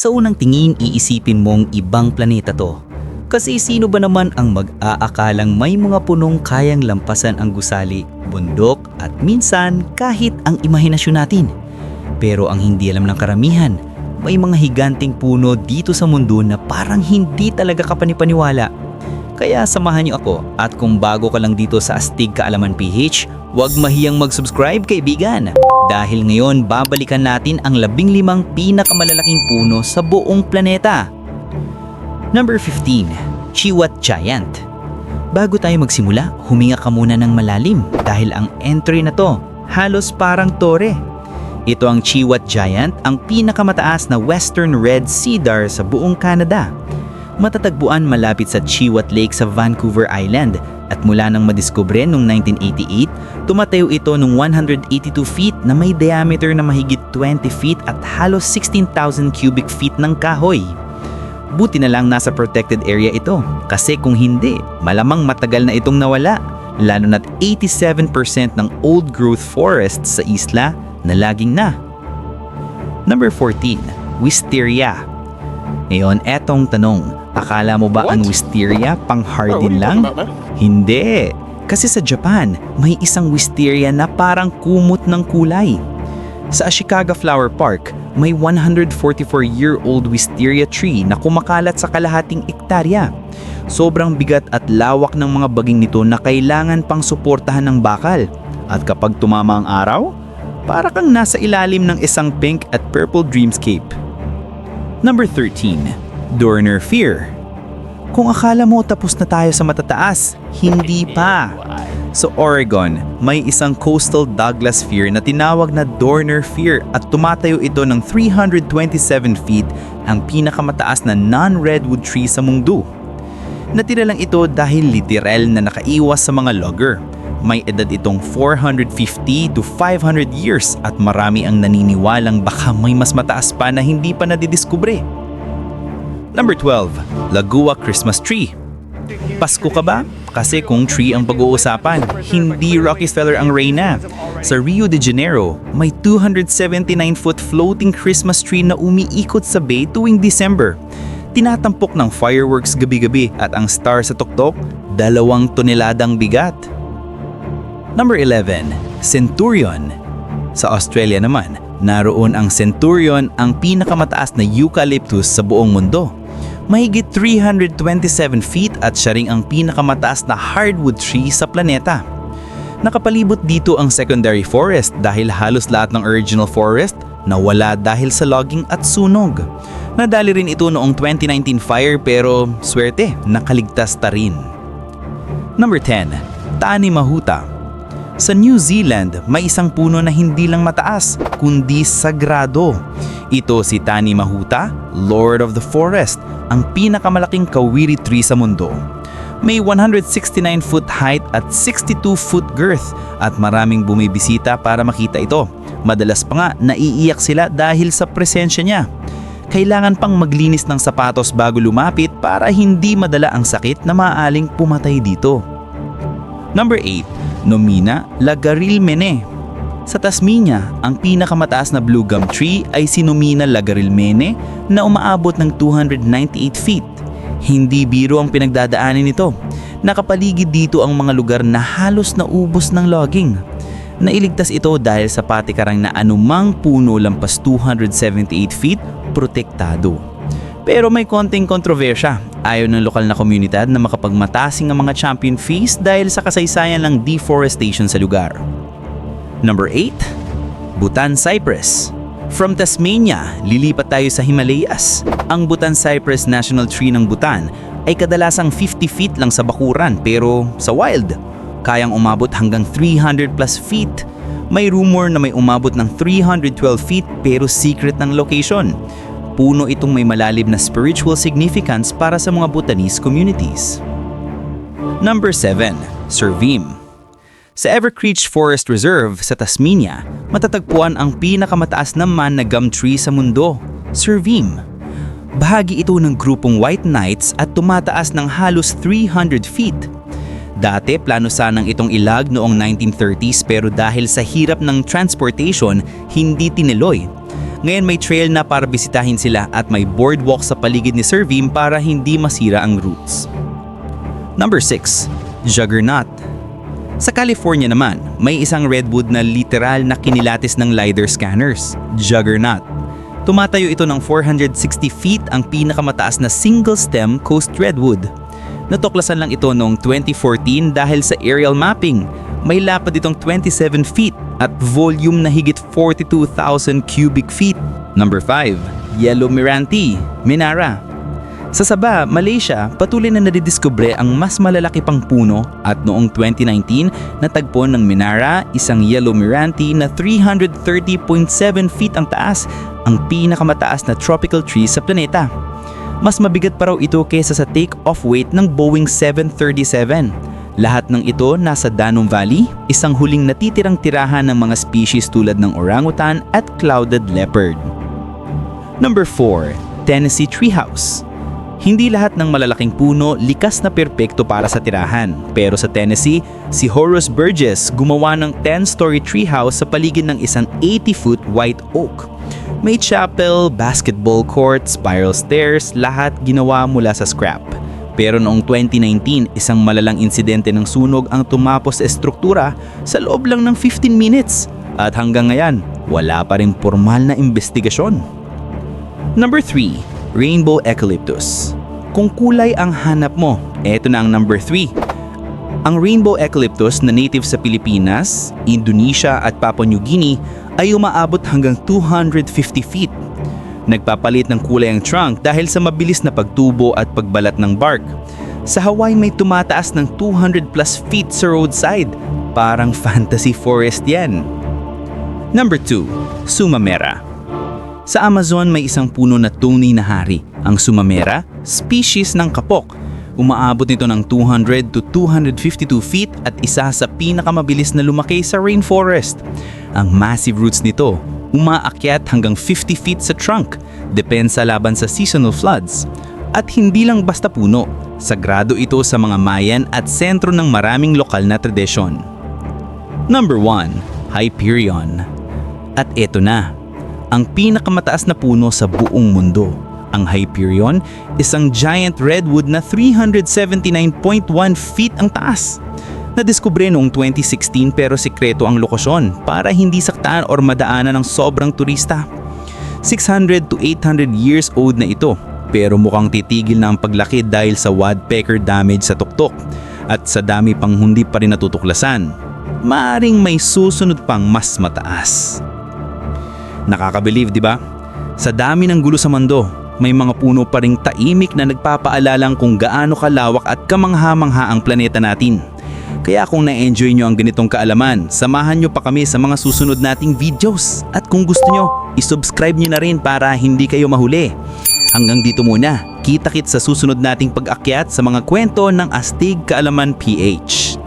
Sa unang tingin, iisipin mong ibang planeta to. Kasi sino ba naman ang mag-aakalang may mga punong kayang lampasan ang gusali, bundok at minsan kahit ang imahinasyon natin. Pero ang hindi alam ng karamihan, may mga higanting puno dito sa mundo na parang hindi talaga kapanipaniwala. Kaya samahan niyo ako at kung bago ka lang dito sa Astig Kaalaman PH, huwag mahiyang mag-subscribe kaibigan. Dahil ngayon babalikan natin ang labing limang pinakamalalaking puno sa buong planeta. Number 15, Chiwat Giant. Bago tayo magsimula, huminga ka muna ng malalim dahil ang entry na to halos parang tore. Ito ang Chiwat Giant, ang pinakamataas na western red cedar sa buong Canada. Matatagpuan malapit sa Chiwat Lake sa Vancouver Island at mula nang madiskubre noong 1988, tumatayo ito ng 182 feet na may diameter na mahigit 20 feet at halos 16,000 cubic feet ng kahoy. Buti na lang nasa protected area ito kasi kung hindi, malamang matagal na itong nawala. Lalo na't 87% ng old growth forests sa isla na laging na. Number 14, Wisteria. Ngayon, etong tanong, akala mo ba ang What? wisteria pang Oh, are hardin you lang? about? Hindi. Kasi sa Japan, may isang wisteria na parang kumot ng kulay. Sa Ashikaga Flower Park, may 144-year-old wisteria tree na kumakalat sa kalahating ektarya. Sobrang bigat at lawak ng mga baging nito na kailangan pang suportahan ng bakal. At kapag tumama ang araw, para kang nasa ilalim ng isang pink at purple dreamscape. Number 13, Dorner Fear. Kung akala mo tapos na tayo sa matataas, hindi pa. Sa Oregon, may isang coastal Douglas Fir na tinawag na Dorner Fir at tumatayo ito ng 327 feet, ang pinakamataas na non-redwood tree sa mundo. Natira lang ito dahil literal na nakaiwas sa mga logger. May edad itong 450 to 500 years at marami ang naniniwalang baka may mas mataas pa na hindi pa nadidiskubre. Number 12, Lagua Christmas Tree. Pasko ka ba? Kasi kung tree ang pag-uusapan, hindi Rockefeller ang reyna. Sa Rio de Janeiro, may 279-foot floating Christmas tree na umiikot sa bay tuwing December. Tinatampok ng fireworks gabi-gabi at ang star sa tuktok, dalawang toneladang bigat. Number 11, Centurion. Sa Australia naman, naroon ang Centurion ang pinakamataas na eucalyptus sa buong mundo. Mahigit 327 feet at siya ring ang pinakamataas na hardwood tree sa planeta. Nakapalibot dito ang secondary forest dahil halos lahat ng original forest nawala dahil sa logging at sunog. Nadali rin ito noong 2019 fire pero swerte, nakaligtas ta rin. Number 10, Tani Mahuta. Sa New Zealand, may isang puno na hindi lang mataas, kundi sagrado. Ito si Tani Mahuta, Lord of the Forest, ang pinakamalaking kawiri tree sa mundo. May 169-foot height at 62-foot girth at maraming bumibisita para makita ito. Madalas pa nga naiiyak sila dahil sa presensya niya. Kailangan pang maglinis ng sapatos bago lumapit para hindi madala ang sakit na maaaling pumatay dito. Number 8, Nomina lagarilmene. Sa Tasmania, ang pinakamataas na blue gum tree ay si Nomina lagarilmene na umaabot ng 298 feet. Hindi biro ang pinagdadaanin nito. Nakapaligid dito ang mga lugar na halos naubos ng logging. Nailigtas ito dahil sa patikarang na anumang puno lampas 278 feet, protektado. Pero may konting kontrobersya. Ayaw ng lokal na komunidad na makapagmatasing ang mga champion fees dahil sa kasaysayan ng deforestation sa lugar. Number 8, Bhutan Cypress. From Tasmania, lilipat tayo sa Himalayas. Ang Bhutan Cypress National Tree ng Bhutan ay kadalasang 50 feet lang sa bakuran pero sa wild, kayang umabot hanggang 300 plus feet. May rumor na may umabot ng 312 feet pero secret ng location. Puno itong may malalim na spiritual significance para sa mga Bhutanese communities. Number 7. Servim Sa Evercreech Forest Reserve sa Tasmania, matatagpuan ang pinakamataas naman na gum tree sa mundo, Servim. Bahagi ito ng grupong White Knights at tumataas ng halos 300 feet. Dati plano sanang itong ilag noong 1930s pero dahil sa hirap ng transportation, hindi tineloy. Ngayon may trail na para bisitahin sila at may boardwalk sa paligid ni Servim para hindi masira ang routes. Number 6. Juggernaut Sa California naman, may isang redwood na literal na kinilatis ng LiDAR scanners, Juggernaut. Tumatayo ito ng 460 feet ang pinakamataas na single-stem coast redwood. Natuklasan lang ito noong 2014 dahil sa aerial mapping. May lapad itong 27 feet at volume na higit 42,000 cubic feet. Number 5. Yellow Miranti, Minara. Sa Sabah, Malaysia, patuloy na nadidiskubre ang mas malalaki pang puno at noong 2019, natagpo ng Minara, isang Yellow Miranti na 330.7 feet ang taas, ang pinakamataas na tropical tree sa planeta. Mas mabigat pa raw ito kaysa sa take-off weight ng Boeing 737. Lahat ng ito nasa Danum Valley, isang huling natitirang tirahan ng mga species tulad ng orangutan at clouded leopard. Number 4. Tennessee Treehouse Hindi lahat ng malalaking puno likas na perpekto para sa tirahan. Pero sa Tennessee, si Horace Burgess gumawa ng 10-story treehouse sa paligid ng isang 80-foot white oak. May chapel, basketball court, spiral stairs, lahat ginawa mula sa scrap. Pero noong 2019, isang malalang insidente ng sunog ang tumapos sa estruktura sa loob lang ng 15 minutes. At hanggang ngayon, wala pa rin formal na investigasyon. Number 3. Rainbow Eucalyptus Kung kulay ang hanap mo, eto na ang number 3. Ang rainbow eucalyptus na native sa Pilipinas, Indonesia at Papua New Guinea ay umaabot hanggang 250 feet. Nagpapalit ng kulay ang trunk dahil sa mabilis na pagtubo at pagbalat ng bark. Sa Hawaii may tumataas ng 200 plus feet sa roadside. Parang fantasy forest yan. Number 2. Sumamera Sa Amazon may isang puno na tunay na hari, ang Sumamera, species ng kapok. Umaabot nito ng 200 to 252 feet at isa sa pinakamabilis na lumaki sa rainforest. Ang massive roots nito, umaakyat hanggang 50 feet sa trunk, depensa laban sa seasonal floods. At hindi lang basta puno, sagrado ito sa mga Mayan at sentro ng maraming lokal na tradisyon. Number 1. Hyperion At eto na, ang pinakamataas na puno sa buong mundo. Ang Hyperion, isang giant redwood na 379.1 feet ang taas. Nadiskubre noong 2016 pero sikreto ang lokasyon para hindi saktaan or madaanan ng sobrang turista. 600 to 800 years old na ito pero mukhang titigil na ang paglaki dahil sa woodpecker damage sa tuktok at sa dami pang hindi pa rin natutuklasan. Maaring may susunod pang mas mataas. Nakakabilib, di ba? Sa dami ng gulo sa mundo, may mga puno pa ring taimik na nagpapaalalang kung gaano kalawak at kamangha-mangha ang planeta natin. Kaya kung na-enjoy nyo ang ganitong kaalaman, samahan nyo pa kami sa mga susunod nating videos. At kung gusto nyo, isubscribe nyo na rin para hindi kayo mahuli. Hanggang dito muna, kita-kit sa susunod nating pag-akyat sa mga kwento ng Astig Kaalaman PH.